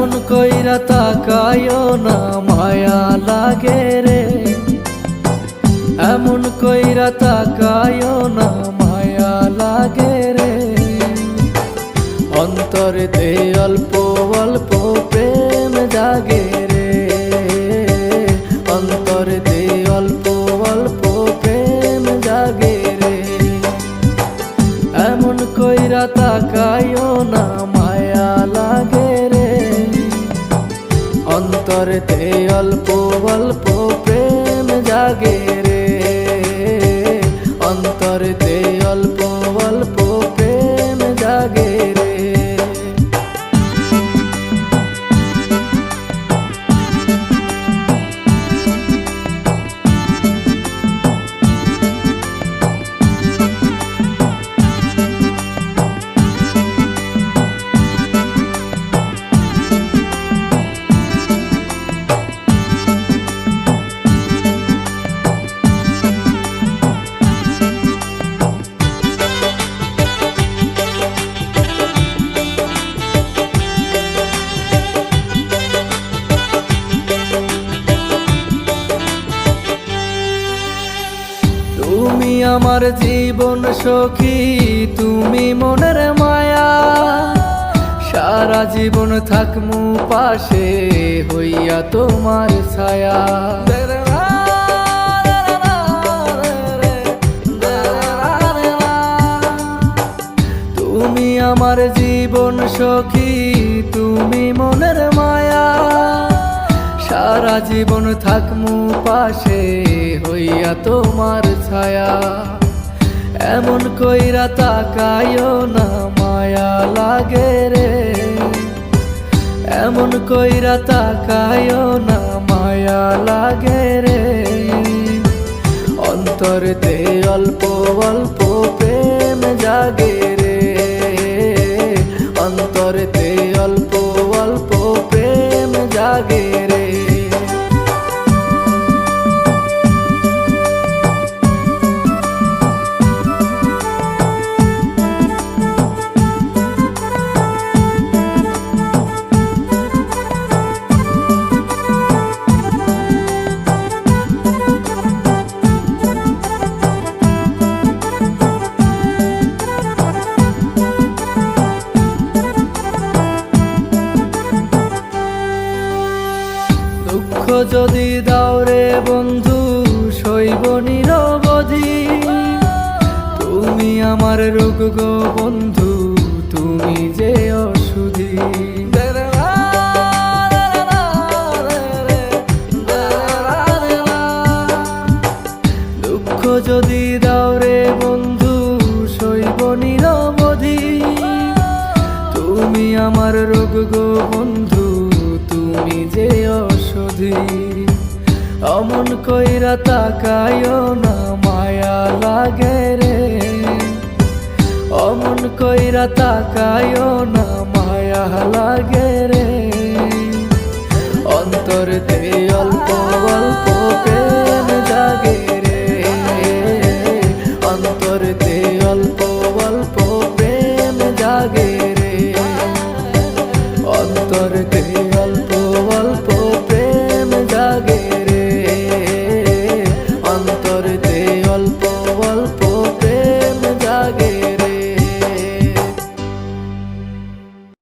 এমন কইরা তাকায়ও না, মায়া লাগে রে। এমন কইরা তাকায়ও না, মায়া লাগে রে। অন্তরেতে অল্প অল্প প্রেম জাগে রে। অন্তরেতে অল্প অল্প প্রেম জাগে রে। এমন কইরা তাকায়ও না অন্তরেতে অল্প অল্প প্রেম জাগে আমার জীবন সখী, তুমি মনের মায়া। সারা জীবন থাকমু পাশে হইয়া তোমার ছায়া। তুমি আমার জীবন সখী, তুমি মনের মায়া। সারা জীবন থাকমু পাশে, হইয়া তোমার ছায়া। এমন কইরা তাকায়ও না, মায়া লাগে রে। এমন কইরা তাকায়ও না, মায়া লাগে রে। অন্তরতে অল্প অল্প প্রেম জাগে। যদি দাও রে বন্ধু শৈব নিরবধি। তুমি আমার রোগ গো বন্ধু, তুমি যে অসুধি। দুঃখ যদি দাও রে বন্ধু শৈব নিরবধি। তুমি আমার রোগ গো বন্ধু, তুমি যে অসধি অমন কইরা তাকায়ও না, মায়া লাগে রে। অমন কইরা তাকায়ও না, মায়া লাগে রে। অন্তরতে অল্প অল্প প্রেম জাগে রে। অন্তরতে অল্প অল্প জাগে রে। অন্তরতে অল্প